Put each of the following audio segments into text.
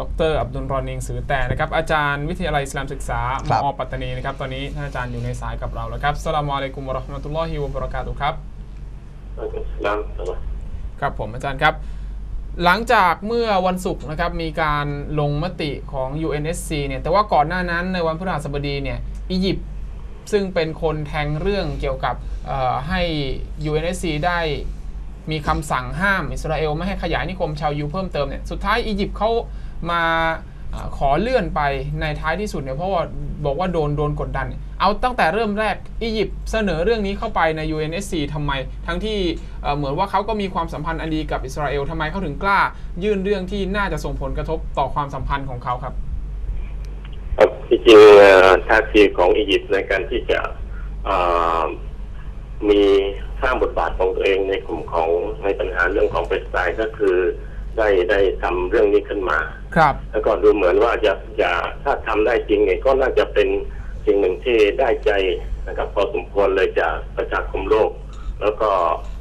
ดรอับดุลรอนิงสือแต่นะครับอาจารย์วิทยาลัยอิสลามศึกษามครับอปัตตานีนะครับตอนนี้ท่านอาจารย์อยู่ในสายกับเราแล้วครับสลามอะลัยกุมวะเราะห์มะตุลลอฮิวะบะเราะกาตุฮ์ครับครับครับผมอาจารย์ครับ หลังจากเมื่อวันศุกร์นะครับมีการลงมติของ UNSC เนี่ยแต่ว่าก่อนหน้านั้นในวันพฤหัสบดีเนี่ยอียิปต์ซึ่งเป็นคนแทงเรื่องเกี่ยวกับเอ่อให้ UNSC ได้มีคำสั่งห้ามอิสราเอลไม่ให้ขยายนิคมชาวยิวเพิ่มเติมเนี่ยสุดท้ายอียิปต์เขา มาอขอเลื่อนไปในท้ายที่สุดเนี่ยเพราะว่าบอกว่าโดนโดนกดดัน เอาตั้งแต่เริ่มแรกอียิปต์เสนอเรื่องนี้เข้าไปใน UNSC ทำไม ทั้งที่เหมือนว่าเขาก็มีความสัมพันธ์อันดีกับอิสราเอลทำไมเขาถึงกล้า ยื่นเรื่องที่น่าจะส่งผลกระทบต่อความสัมพันธ์ของเขาครับครับจริงเอ่อท่าทีของอียิปต์ในการที่จะมีสร้างบทบาทของตัวเองในกลุ่มของในปัญหาเรื่องของเปสไตก็คือ ได้ได้ทำเรื่องนี้ขึ้นมา ครับ แล้วก็ดูเหมือนว่าจะจะถ้าทำได้จริงเนี่ยก็น่าจะเป็นสิ่งหนึ่งที่ได้ใจนะครับพอสมควรเลยจากประชาคมโลก แล้วก็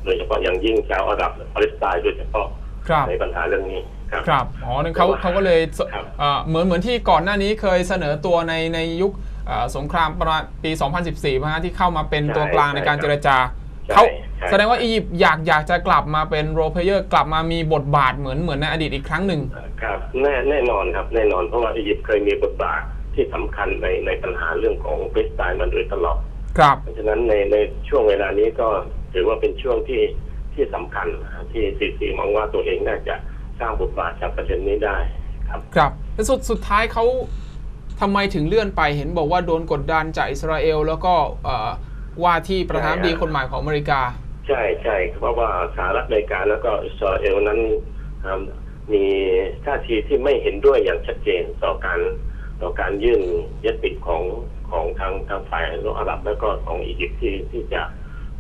โดยเฉพาะอย่างยิ่งชาวอาหรับปาเลสไตน์โดยเฉพาะครับในปัญหาเรื่องนี้ครับครับอ๋อนั่นเขาเขาก็เลยสครับเอ่อเหมือนเหมือนที่ก่อนหน้านี้เคยเสนอตัวในในยุคเอ่อสงครามประมาณปี 2014นะฮะที่เข้ามาเป็นตัวกลางในการเจรจาใช่ เขาใช่แสดงว่าอียิปต์อยากอยากจะกลับมาเป็นโรเพเยอร์กลับมามีบทบาทเหมือนเหมือนในอดีตอีกครั้งหนึ่งครับแน่แน่นอนครับแน่นอนเพราะว่าอียิปต์เคยมีบทบาทที่สำคัญในในปัญหาเรื่องของปาเลสไตน์มาโดยตลอดครับเพราะฉะนั้นในในช่วงเวลานี้ก็ถือว่าเป็นช่วงที่ที่สำคัญนะที่ซีซีมองว่าตัวเองน่าจะสร้างบทบาทจากประเด็นนี้ได้ครับครับแต่สุดสุดท้ายเขาทำไมถึงเลื่อนไปเห็นบอกว่าโดนกดดันจากอิสราเอล แล้วก็เอ่อ ว่าที่ประธานาธิบดีคนใหม่ของอเมริกา ใช่ใช่เพราะว่าสหรัฐอเมริกาแล้วก็อิสราเอลนั้นอ่ามีท่าทีที่ไม่เห็นด้วยอย่างชัดเจนต่อการต่อการยื่นยติของของทางทางฝ่ายโลกอาหรับแล้วก็ของอียิปต์ที่ที่จะ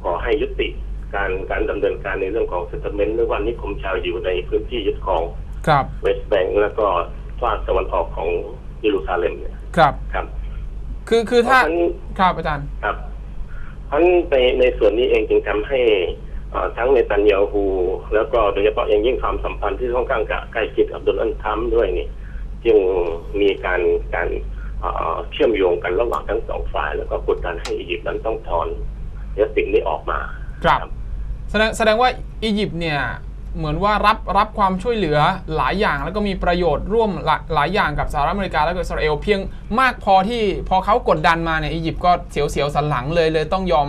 ขอให้ยุติการการดำเนินการในเรื่องของเซตเมนต์หรือว่านิคมชาวอยู่ในพื้นที่ยึดครองครับเวสต์แบงก์แล้วก็ฝากตะวันออกของเยรูซาเล็มเนี่ยครับครับ คือคือถ้าเพราะฉะนั้นครับอาจารย์ครับ เพราะฉะนั้นในในส่วนนี้เองจึงทำให้เอ่อทั้งในตันยาฮูแล้วก็โดยเฉพาะอย่างยิ่งความสัมพันธ์ที่ค่อนข้างกับใกล้ชิดกับโดนัลด์ทรัมป์ด้วยนี่จึงมีการการเอ่อเชื่อมโยงกันระหว่างทั้งสองฝ่าย แล้วก็กดดันให้อียิปต์นั้นต้องถอนยตินี้ออกมา ครับ แสดงแสดงว่าอียิปต์เนี่ย เหมือนว่ารับรับความช่วยเหลือหลายอย่าง แล้วก็มีประโยชน์ร่วมหลายหลายอย่างกับสหรัฐอเมริกาแล้วก็อิสราเอลเพียงมากพอที่พอเขากดดันมาเนี่ยอียิปต์ก็เสียวเสียวสันหลังเลยเลยต้องยอม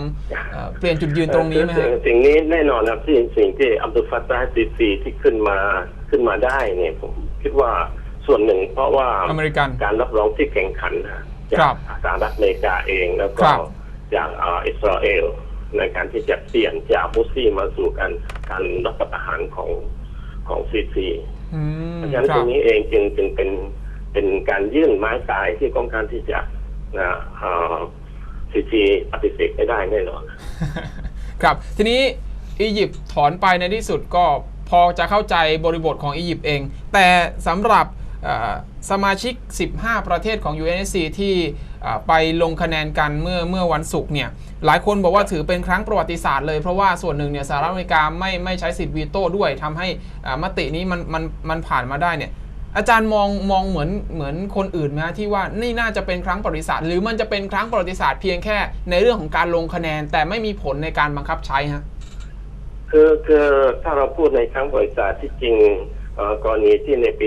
เอ่อเปลี่ยนจุดยืนตรงนี้ไหมสิ่ฮะงสิ่งนี้แน่นอนครับที่สิ่งที่อับดุลฟัตตาห์ซีซีที่ขึ้นมาขึ้นมาได้เนี่ยผมคิดว่าส่วนหนึ่งเพราะว่าอเมริกันการรับรองที่แข่งขันนะครัจากบสหรัฐอเมริกาเองแล้วคก็รับ จากเอ่ออิสราเอล ในการที่จะเปลี่ยนจากมุสซีมาสู่การการรับประหารของของซีซีอืมเพราะฉะนั้นคตรัรบงนี้เองจึงจึงเป็นเป็นการยื่นไม้ตายที่ต้องการที่จะนะซีซีปฏิเสธไม่ได้แน่นอนครับทีนี้อียิปต์ถอนไปในที่สุดก็พอจะเข้าใจบริบทของอียิปต์เอง แต่สำหรับเอ่อสมาชิก 15 ประเทศของ UNSC ที่เอ่อ ไปลงคะแนนกันเมื่อเมื่อวันศุกร์เนี่ยหลายคนบอกว่าถือเป็นครั้งประวัติศาสตร์เลยเพราะว่าส่วนหนึ่งเนี่ยสหรัฐอเมริกาไม่ไม่ใช้สิทธิ์วีโต้ด้วยทำให้มตินี้มันมันมันผ่านมาได้เนี่ยอาจารย์มองมองเหมือนเหมือนคนอื่นไหมที่ว่านี่น่าจะเป็นครั้งประวัติศาสตร์ หรือมันจะเป็นครั้งประวัติศาสตร์เพียงแค่ในเรื่องของการลงคะแนน แต่ไม่มีผลในการบังคับใช้ฮะคือคือถ้าเราพูดในครั้งบริษัทที่จริง เอ่อกรณีที่ในปี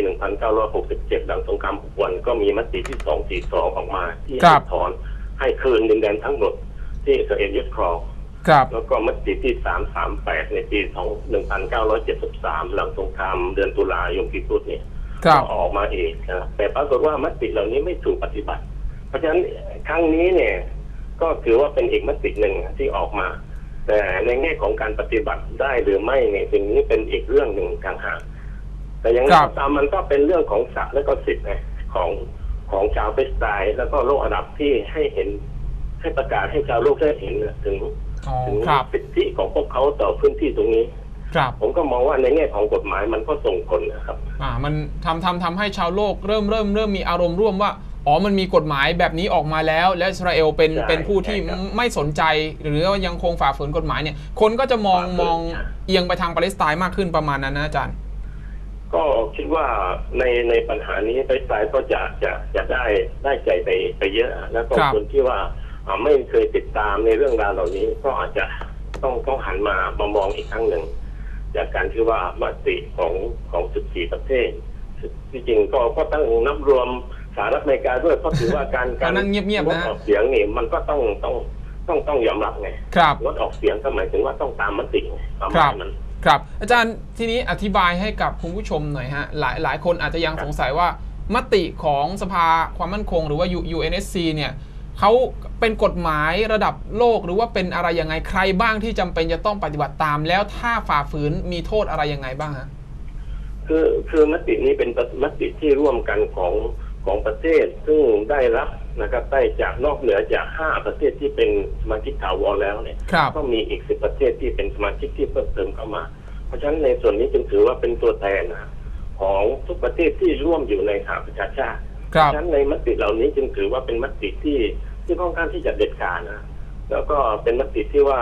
1967 หลังสงครามหกวันก็มีมติที่ 242 ออกมาที่ครัให้บ ถอนให้คืนดินแดนทั้งหมดที่อิสราเอลยึดครอง ครับ แล้วก็มติที่ 338 ในปี 1973 หลังสงครามเดือนตุลายมกิปุตเนี่ย ครับ ก็ออกมาเองนะแต่ปรากฏว่ามติเหล่านี้ไม่ถูกปฏิบัติ เพราะฉะนั้นครั้งนี้เนี่ยก็ถือว่าเป็นอีกมติหนึ่งที่ออกมา แต่ในแง่ของการปฏิบัติได้หรือไม่เนี่ยสิ่งนี้เป็นอีกเรื่องหนึ่งต่างหาก แต่อย่างไรครับก็ตามมันก็เป็นเรื่องของศักดิ์และก็สิทธิ์นะของของชาวเปสไตน์แล้วก็โลกอาหรับที่ให้เห็นให้ประกาศให้ชาวโลกได้เห็นนะถึงอ๋อถึงครับสิทธิของพวกเขาต่อพื้นที่ตรงนี้ครับผมก็มองว่าในแง่ของกฎหมายมันก็ส่งผลนะครับ อ่า มันทำทำทำให้ชาวโลกเริ่มเริ่มเริ่มมีอารมณ์ร่วมว่าอ๋อมันมีกฎหมายแบบนี้ออกมาแล้ว และอิสราเอลเป็นใช่เป็นผู้ที่ใช่ครับไม่สนใจ หรือว่ายังคงฝ่าฝืนกฎหมายเนี่ย คนก็จะมองฝ่าฝืนมองใช่เอียงไปทางปาเลสไตน์มากขึ้นประมาณนั้นนะอาจารย์ก็ คิดว่าในในปัญหานี้ไปสายก็จะจะจะได้ได้ใจไปไปเยอะ แล้วก็ครับ คนที่ว่าอ่าไม่เคยติดตามในเรื่องราวเหล่านี้ ก็อาจจะต้องต้องหันมามามองอีกครั้งหนึ่ง จากการที่ว่ามติของของ 14 ประเทศ ที่จริงก็ก็ต้องนับรวมสหรัฐอเมริกาด้วยเพราะถือว่าการการนั่งเงียบๆนะ งดออกเสียงนี่มันก็ต้องต้องต้องต้องยอมรับไง ครับ งดออกเสียงก็หมายถึงว่าต้องตามมติไงความหครัมาบยมัน ครับ อาจารย์ทีนี้อธิบายให้กับคุณผู้ชมหน่อยฮะ หลายหลายคนอาจจะยังสงสัยว่ามติของสภาความมั่นคง หรือว่า U- UNSC เนี่ยเขาเป็นกฎหมายระดับโลกหรือว่าเป็นอะไรยังไงใครบ้างที่จำเป็นจะต้องปฏิบัติตาม แล้วถ้าฝ่าฝืนมีโทษอะไรยังไงบ้างฮะคือคือมตินี้เป็นมติที่ร่วมกันของของประเทศ ซึ่งได้รับ นะครับได้จากนอกเหนือจากห้าประเทศที่เป็นสมาชิกถาวรแล้วเนี่ยครับ ก็มีอีกสิบประเทศที่เป็นสมาชิกที่เพิ่มเติมเข้ามา เพราะฉะนั้นในส่วนนี้จึงถือว่าเป็นตัวแทนนะของทุกประเทศที่ร่วมอยู่ในสหประชาชาติครัเพบราะฉะนั้นในมติเหล่านี้จึงถือว่าเป็นมติที่ที่ค่อนข้างที่จะเด็ดขาดนะ แล้วก็เป็นมติที่ว่า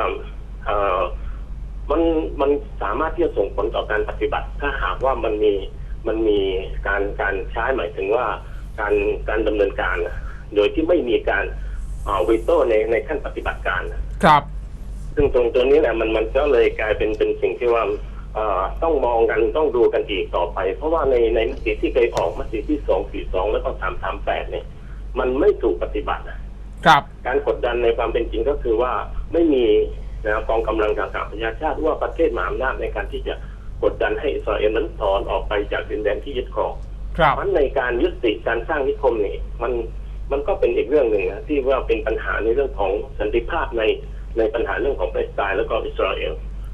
เอ่อมันมันสามารถที่จะส่งผลต่อการปฏิบัติ ถ้าหากว่ามันมีมันมีการการใช้หมายถึงว่าการการดำเนินการนะ โดยที่ไม่มีการวิโต้ในในขั้นปฏิบัติการนะครับ ซึ่งตรงตัวนี้แหละมันมันก็เลยกลายเป็นเป็นสิ่งที่ว่าเอ่อต้องมองกันต้องดูกันอีกต่อไป เพราะว่าในในมติที่เคยออกมติที่สองสี่สองแล้วก็สามสามแปดเนี่ย มันไม่ถูกปฏิบัตินะครับการกดดันในความเป็นจริงก็คือว่าไม่มีนะกองกำลังทางสหประชาชาติหรือว่าประเทศมหาอำนาจในการที่จะกดดันให้อิสราเอลนั้นถอนออกไปจากดินแดนที่ยึดครองครับเพราะในการยุติการสร้างนิคมนี่มัน มันก็เป็นอีกเรื่องหนึ่งนะที่ว่าเป็นปัญหาในเรื่องของสันติภาพในในปัญหาเรื่องของปาเลสไตน์แล้วก็อิสราเอล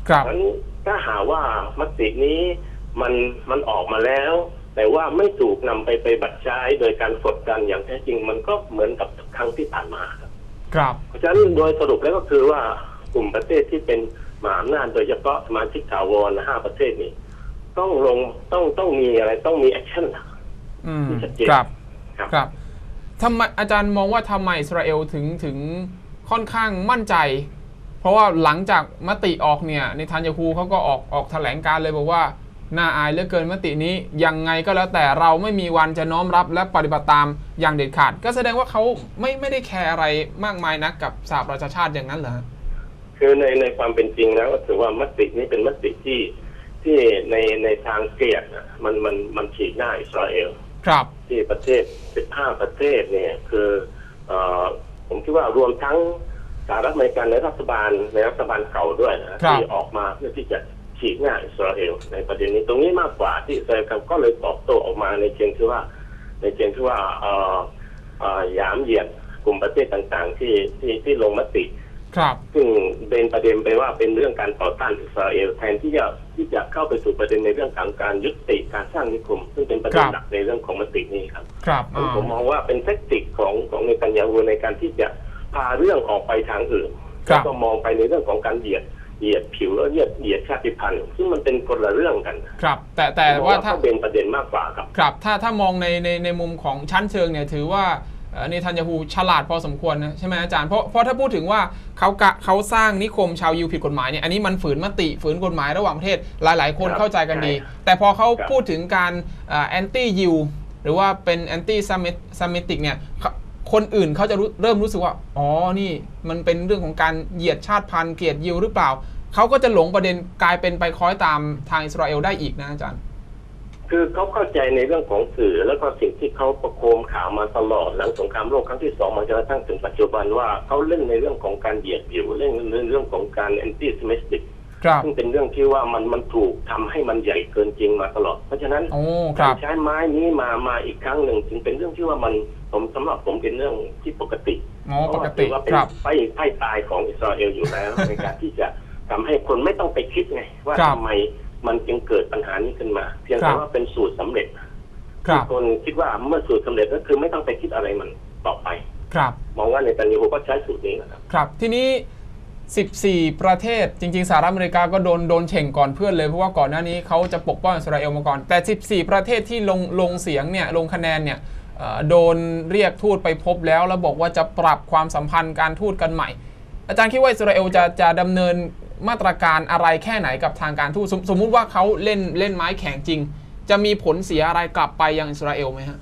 ครับเพราะฉะนั้นถ้าหาว่ามตินี้มันมันออกมาแล้ว แต่ว่าไม่ถูกนำไปไปบัตรใช้โดยการกดดันอย่างแท้จริง มันก็เหมือนกับครั้งที่ผ่านมาครับ ครับเพราะฉะนั้นโดยสรุปแล้วก็คือว่ากลุ่มประเทศที่เป็นมหาอำนาจโดยเฉพาะสมาชิกถาวรห้าประเทศนี้ต้องลงต้องต้องมีอะไรต้องมีแอคชั่นอืมที่ชัดเจนครับครับครับ ทำไมอาจารย์มองว่าทำไมอิสราเอลถึงถึงค่อนข้างมั่นใจ เพราะว่าหลังจากมติออกเนี่ยในทันยาฮูเขาก็ออกออกแถลงการเลยบอกว่าน่าอายเหลือเกินมตินี้ยังไงก็แล้วแต่เราไม่มีวันจะน้อมรับและปฏิบัติตามอย่างเด็ดขาด ก็แสดงว่าเขาไม่ไม่ได้แคร์อะไรมากมายนักกับสหประชาชาติอย่างนั้นเหรอคือในในความเป็นจริงแล้วถือว่ามตินี้เป็นมติที่ที่ในในทางเกลียดมันมันมันฉีกหน้าอิสราเอล ครับที่ประเทศ 15 ประเทศเนี่ยคือเออผมคิดว่ารวมทั้งสหรัฐอเมริกาในรัฐบาลในรัฐบาลเก่าด้วยนะที่ออกมาเพื่อที่จะฉีกหน้าอิสราเอลในประเด็นนี้ตรงนี้มากกว่าที่อิสราเอลก็เลยตอบโต้ออกมาในเชิงที่ว่า ในเชิงที่ว่าเอ่อเอ่อหยามเหยียดกลุ่มประเทศต่างๆ ที่ที่ที่ลงมติ ครับ ซึ่งเป็นประเด็นไปว่าเป็นเรื่องการต่อต้านอิสราเอลแทนที่จะ ที่จะเข้าไปสู่ประเด็นในเรื่องของการยุติการสร้างนิคม ซึ่งเป็นประเด็นหลักในเรื่องของมตินี้ครับครับผมอ่าผมมองว่าเป็นเทคนิคของของในตัญญาฮูในการที่จะพาเรื่องออกไปทางอื่นครัแล้วบก็มองไปในเรื่องของการเหยียดเหยียดผิวแล้วเหยียดเหยียดชาติพันธุ์ซึ่งมันเป็นคนละเรื่องกัน ครับ แต่แต่ผมมองว่าถ้าเขาเป็นประเด็นมากกว่าครับ ครับ ถ้าถ้ามองในในในมุมของชั้นเชิงเนี่ยถือว่า เอ่อเนทันยาฮูฉลาดพอสมควรนะใช่ไหมอาจารย์เพราะเพราะถ้าพูดถึงว่าเขากะเขาสร้างนิคมชาวยิวผิดกฎหมายเนี่ยอันนี้มันฝืนมติฝืนกฎหมายระหว่างประเทศหลาย ๆ คนครับเข้าใจกันดีใช่แต่พอเขาครับพูดถึงการแอนตี้ยิวหรือว่าเป็นแอนตี้ซัมมิติกเนี่ยเขาคนอื่นเขาจะรู้เริ่มรู้สึกว่า อ๋อ นี่มันเป็นเรื่องของการเหยียดชาติพันธุ์เกลียดยิวหรือเปล่า เขาก็จะหลงประเด็นกลายเป็นไปคล้อยตามทางอิสราเอลได้อีกนะอาจารย์ คือเขาเข้าใจในเรื่องของสื่อ แล้วก็สิ่งที่เขาประโคมข่าวมาตลอดหลังสงครามโลกครั้งที่สองมาจนกระทั่งถึงปัจจุบันว่าเขาเล่นในเรื่องของการเหยียดผิวเล่นในเรื่องของการแอนตี้สมิสติกครับซึ่งเป็นเรื่องที่ว่ามันมันถูกทำให้มันใหญ่เกินจริงมาตลอด เพราะฉะนั้นโอ้คการัรบใช้ไม้นี้มามาอีกครั้งหนึ่งจึงเป็นเรื่องที่ว่ามันผมสำหรับผมเป็นเรื่องที่ปกติอ๋อเพปราะกว่าติถือว่าเป็นครับไพ่ไพ่ตายของอิสราเอลอยู่แล้วในการที่จะทำให้คนไม่ต้องไปคิดไงว่าครับทำไม มันจึงเกิดปัญหานี้ขึ้นมา เพียงครัแต่บว่าเป็นสูตรสำเร็จครับคนคิดว่าเมื่อสูตรสำเร็จก็คือไม่ต้องไปคิดอะไรมันต่อไป ครับ มองว่าในตันยูโฮก็ใช้สูตรนี้นะครับ ครับ ทีนี้ 14 ประเทศจริงๆสหรัฐอเมริกาก็โดนโดนเฉ่งก่อนเพื่อนเลยเพราะว่าก่อนหน้านี้เขาจะปกป้องอิสราเอลมาก่อน แต่ 14 ประเทศที่ลงลงเสียงเนี่ยลงคะแนนเนี่ยเอ่อโดนเรียกทูตไปพบแล้ว แล้วบอกว่าจะปรับความสัมพันธ์การทูตกันใหม่ อาจารย์คิดว่าอิสราเอลจะจะดำเนิน มาตรการอะไรแค่ไหนกับทางการทูตสมสมมุติว่าเขาเล่นเล่นไม้แข็งจริง จะมีผลเสียอะไรกลับไปยังอิสราเอลไหมฮะ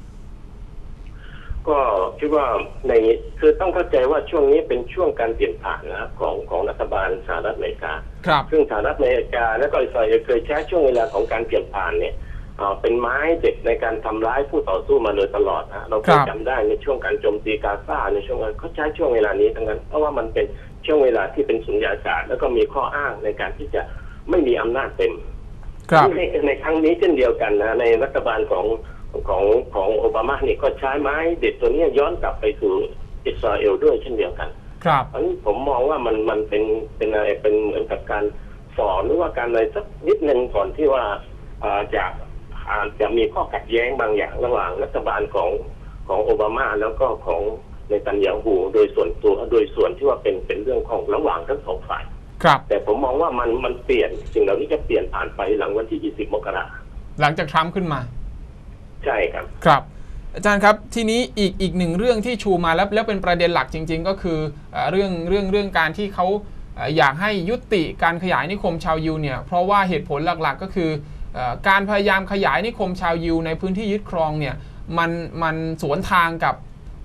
ก็คิดว่าในคือต้องเข้าใจว่าช่วงนี้เป็นช่วงการเปลี่ยนผ่านนะครับของของรัฐบาลสหรัฐอเมริกา ครับ ซึ่งสหรัฐอเมริกา และก็อิสราเอลเคยใช้ช่วงเวลาของการเปลี่ยนผ่านเนี่ยเอ่อเป็นไม้เด็ดในการทำร้ายผู้ต่อสู้มาโดยตลอดนะเราเคยครับจำได้ในช่วงการโจมตีกาซาในช่วงนั้นเขาใช้ช่วงเวลานี้ทั้งนั้นเพราะว่ามันเป็น ช่วงเวลาที่เป็นสุญญากาศแล้วก็มีข้ออ้างในการที่จะไม่มีอำนาจเต็มครับในในครั้งนี้เช่นเดียวกันนะในรัฐบาลของของของโอบามาเนี่ยก็ใช้ไม้เด็ดตัวเนี้ยย้อนกลับไปสู่อิสราเอลด้วยเช่นเดียวกัน ครับอันนี้ผมมองว่ามันมันเป็นเป็นอะไรเป็นเหมือนกับการสอนหรือว่าการอะไรสักนิดหนึ่งก่อนที่ว่าอ่าจะอาจจะมีข้อขัดแย้งบางอย่างระหว่างรัฐบาลของของโอบามาแล้วก็ของ ในตันยาฮูโดยส่วนตัวโดยส่วนที่ว่าเป็นเป็นเรื่องของระหว่างทั้งสองฝ่าย ครับ แต่ผมมองว่ามันมันเปลี่ยนสิ่งเหล่านี้จะเปลี่ยนผ่านไปหลังวันที่ 20 มกราหลังจากทรัมป์ขึ้นมา ใช่ครับ ครับ อาจารย์ครับทีนี้อีกอีกหนึ่งเรื่องที่ชูมาแล้วแล้วเป็นประเด็นหลักจริง ๆ ก็คือเอ่อเรื่องเรื่องเรื่องการที่เขาเอ่ออยากให้ยุติการขยายนิคมชาวยิวเนี่ยเพราะว่าเหตุผลหลักๆก็คือเอ่อการพยายามขยายนิคมชาวยิวในพื้นที่ยึดครองเนี่ยมันมันสวนทางกับ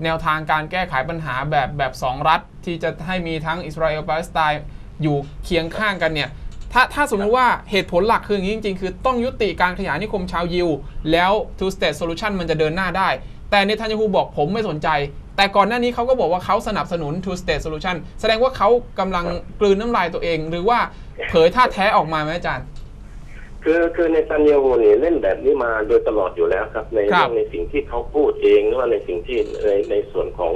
แนวทางการแก้ไขปัญหาแบบแบบสองรัฐ ที่จะให้มีทั้งอิสราเอลปาเลสไตน์อยู่เคียงข้างกันเนี่ยถ้าถ้าสมมติว่าเหตุผลหลักคืออย่างนี้จริง ๆ คือต้องยุติการขยายนิคมชาวยิว แล้ว two state solution มันจะเดินหน้าได้ แต่เนทันยาฮูบอกผมไม่สนใจ แต่ก่อนหน้านี้เขาก็บอกว่าเขาสนับสนุน two state solution แสดงว่าเขากำลังกลืนน้ำลายตัวเอง หรือว่าเผยท่าแท้ออกมาไหมอาจารย์ คือคือในตันยาฮูเนี่ยเล่นแบบนี้มาโดยตลอดอยู่แล้วครับ ในครัเรื่บ องในสิ่งที่เขาพูดเองหรือว่าในสิ่งที่ในในส่วนของ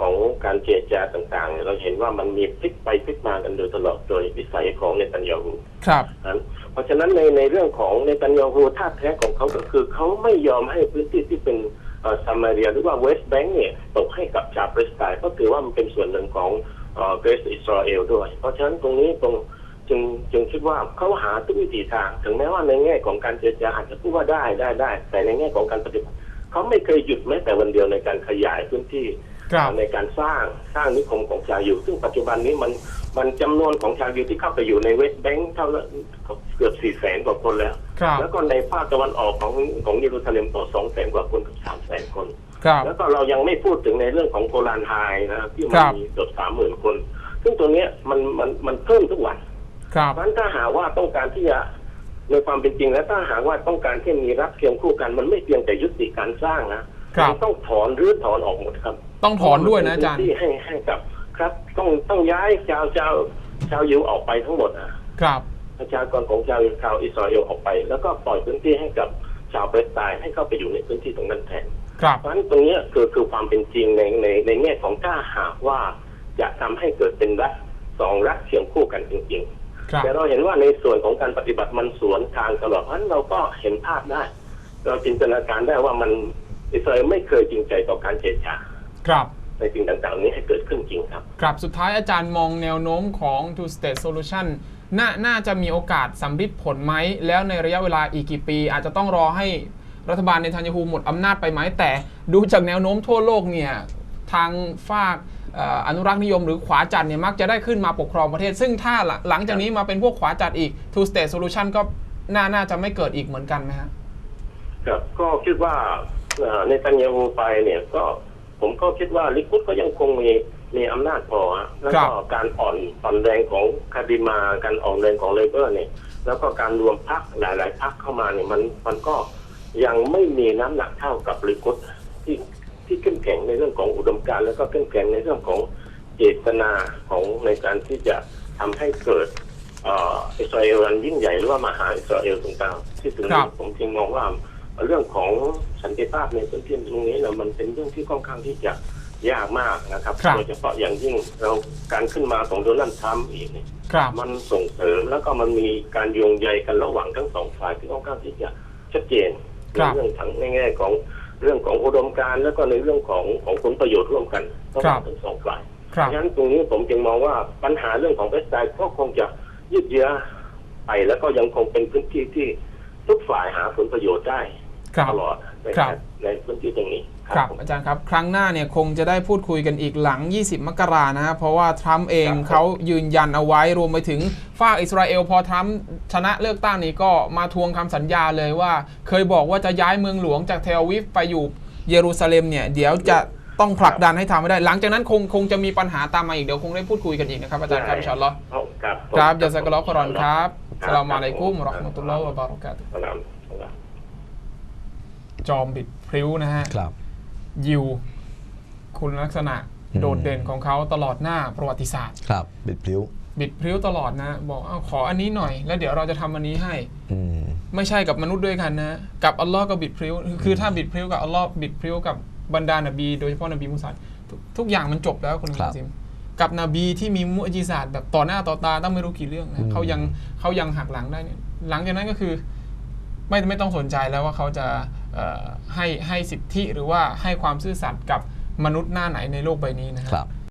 ของการเจรจาต่างๆเนี่ยเราเห็นว่ามันมีพลิกไปพลิกมากันโดยตลอดโดยวิสัยของในตันยาฮู ครับ นั้นเพราะฉะนั้นในในเรื่องของในตันยาฮูท่าแท้ของเขาก็คือเขาไม่ยอมให้พื้นที่ที่เป็นซามาเรียหรือว่าเวสต์แบงก์เนี่ยตกให้กับชาวปาเลสไตน์ก็ถือว่ามันเป็นส่วนหนึ่งของเกรสอิสราเอลด้วย เพราะฉะนั้นตรงนี้ตรง จึงจึงคิดว่าเขาหาทุกวิถีทาง ถึงแม้ว่าในแง่ของการเจรจาอาจจะพูดว่าได้ได้ได้ แต่ในแง่ของการปฏิบัติเขาไม่เคยหยุดแม้แต่วันเดียวในการขยายพื้นที่ครับในการสร้างสร้างนิคมของชาวยิวซึ่งปัจจุบันนี้มันมันจำนวนของชาวยิวที่เข้าไปอยู่ในเวสต์แบงค์เท่าละเกือบสี่แสนกว่าคนแล้วครับแล้วก็ในภาคตะวันออกของของเยรูซาเล็มต่อสองแสนกว่าคนกับสามแสนคนครับแล้วก็เรายังไม่พูดถึงในเรื่องของโกลานไฮนะครับที่คมัรันบมีเกือบสามหมื่นคน ซึ่งตัวเนี้ยมันมันมันเพิ่มทุกวัน ครับเพราะฉะนั้นถ้าหากว่าต้องการที่จะในความเป็นจริง แล้วถ้าหากว่าต้องการที่มีรัฐเคียงคู่กัน มันไม่เพียงแต่ยุติการสร้างนะครับ มันต้องถอนหรือถอนออกหมดครับต้องถอนด้วยนะอาจารย์ที่ให้ให้กับ ครับ ต้องต้องย้ายชาวชาวชาวยิวออกไปทั้งหมดอะครับประชากรของชาวชาวอิสราเอลออกไป แล้วก็ปล่อยพื้นที่ให้กับชาวปาเลสไตน์ให้เข้าไปอยู่ในพื้นที่ตรงนั้นแทนครับเพราะฉะนั้นตรงเนี้ยคือคือความเป็นจริงในในในแง่ของถ้าหากว่าจะทำให้เกิดเป็นรัฐสองรัฐเคียงคู่กันจริงครับๆ แต่เราเห็นว่าในส่วนของการปฏิบัติมันสวนทางตลอดเพราะฉะนั้นเราก็เห็นภาพได้ เราจินตนาการได้ว่ามันอิสราเอลไม่เคยจริงใจต่อการเจรจาครับในสิ่งต่างๆ นี้ให้เกิดขึ้นจริงครับ ครับสุดท้ายอาจารย์มองแนวโน้มของ two state solution น่าน่าจะมีโอกาสสำฤทธิ์ผลไหม แล้วในระยะเวลาอีกกี่ปี อาจจะต้องรอให้รัฐบาลในทันยาฮูหมดอำนาจไปไหมแต่ดูจากแนวโน้มทั่วโลกเนี่ย ทางฝากเอ่ออนุรักษ์นิยมหรือขวาจัดเนี่ยมักจะได้ขึ้นมาปกครองประเทศ ซึ่งถ้าหลังหลังจากนี้มาเป็นพวกขวาจัดอีก two state solution ก็น่าน่าจะไม่เกิดอีกเหมือนกันไหมฮะครับก็คิดว่าเอ่อในตันยาฮูไปเนี่ยก็ผมก็คิดว่าลิคุดก็ยังคงมีมีอำนาจพอฮะแล้วก็การอ่อนอ่อนแรงของคาดิมาการอ่อนแรงของเลเบอร์เนี่ย แล้วก็การรวมพักหลาย ๆพักเข้ามาเนี่ยมันมันก็ยังไม่มีน้ำหนักเท่ากับลิคุด ที่ที่เข้มแข็งในเรื่องของอุดมการณ์แล้วก็เข้มแข็งในเรื่องของเจตนาของในการที่จะทำให้เกิดเอ่ออิสราเอลอันยิ่งใหญ่หรือว่ามหาอิสราเอลตรงกลางที่ถึงครันี้บผมจึงมองว่าเรื่องของสันติภาพในพื้นที่ตรงนี้เนี่ยมันเป็นเรื่องที่ค่อนข้างที่จะยากมากนะครับครับโดยเฉพาะอย่างยิ่งเราการขึ้นมาของโดนัลด์ทรัมป์อีกเนี่ยครับมันส่งเสริมแล้วก็มันมีการโยงใยกันระหว่างทั้งสองฝ่ายที่ค่อนข้างที่จะชัดเจนครัในบเรื่องทั้งในแง่ของ เรื่องของอุดมการณ์แล้วก็ในเรื่องของของผลประโยชน์ร่วมกันระหว่างทั้งสองฝ่ายครัเพบราะฉะนั้นตรงนี้ผมจึงมองว่าปัญหาเรื่องของเวสไตน์ก็คงจะยืดเยื้อไปแล้วก็ยังคงเป็นพื้นที่ที่ทุกฝ่ายหาผลประโยชน์ได้ครับตลอดนะคครัรับบ ในพื้นที่ตรงนี้ครับผมอาจารย์ครับ ครั้งหน้าเนี่ยคงจะได้พูดคุยกันอีกหลัง 20 มกรานะฮะเพราะว่าทรัมป์เองครับเขายืนยันเอาไว้รวมไปถึงฝากอิสราเอลพอทรัมป์ชนะเลือกตั้งนี้ก็มาทวงคำสัญญาเลยว่า เคยบอกว่าจะย้ายเมืองหลวงจากเทลอาวิฟไปอยู่เยรูซาเล็มเนี่ยเดี๋ยวจะต้องผลักดันให้ทำให้ได้ หลังจากนั้นคงคงจะมีปัญหาตามมาอีกเดี๋ยวคงได้พูดคุยกันอีกนะครับอาจารย์ครับอินชาอัลลอฮ์เอาครับครับยาซักอัลลอฮ์ขอรอนครับคสลามอะลัยกุมวะเราะห์มะตุลลอฮ์วะบารอกาตุฮ์สลามสลามจอมบิด พริ้วนะฮะครับยิวคุณลักษณะอืมโดดเด่นของเขาตลอดหน้าประวัติศาสตร์ ครับบิดพลิ้ว บิดพริ้วตลอดนะ บอกเอาขออันนี้หน่อย แล้วเดี๋ยวเราจะทำอันนี้ให้ อืม ไม่ใช่กับมนุษย์ด้วยกันนะ กับอัลลอฮ์ก็บิดพริ้ว คือถ้าบิดพริ้วกับอัลลอฮ์บิดพริ้วกับบรรดานบี โดยเฉพาะนบีมุสาทุกทุกอย่างมันจบแล้วคุณครับมุสลิมกับนบีที่มีมุอจิซาตแบบต่อหน้าต่อตาตั้งไม่รู้กี่เรื่องอืนะมเขายังเขายังหักหลังได้เนี่ยหลังจากนั้นก็คือ ไม่ไม่ต้องสนใจแล้วว่าเขาจะเอ่อ ให้ให้สิทธิหรือว่าให้ความซื่อสัตย์กับมนุษย์หน้าไหนในโลกใบนี้นะครับ